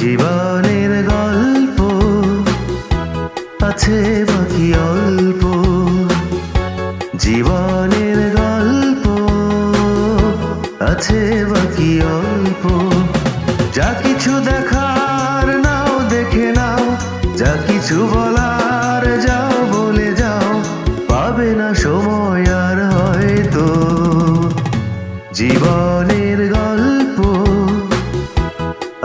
জীবনের গল্প আছে বাকি অল্প। জীবনের গল্প আছে বাকি অল্প। যা কিছু দেখার নাও, দেখে নাও, যা কিছু বলার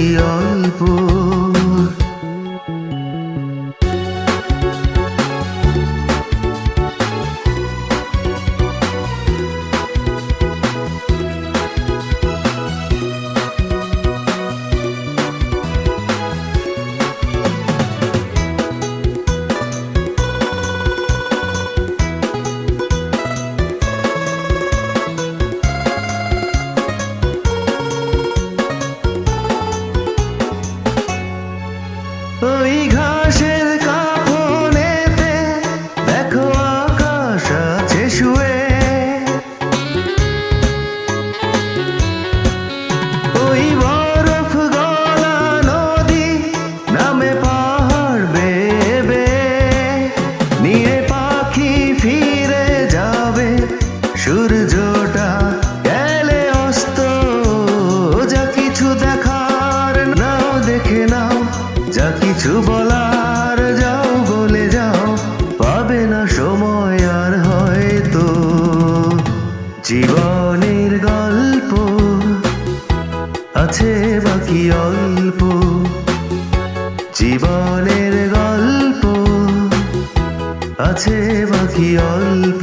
অল্প Lee কিছু বলার যাও, বলে যাও, পাবে না সময় আর হয়তো। জীবনের গল্প আছে বাকি অল্প। জীবনের গল্প আছে বাকি অল্প।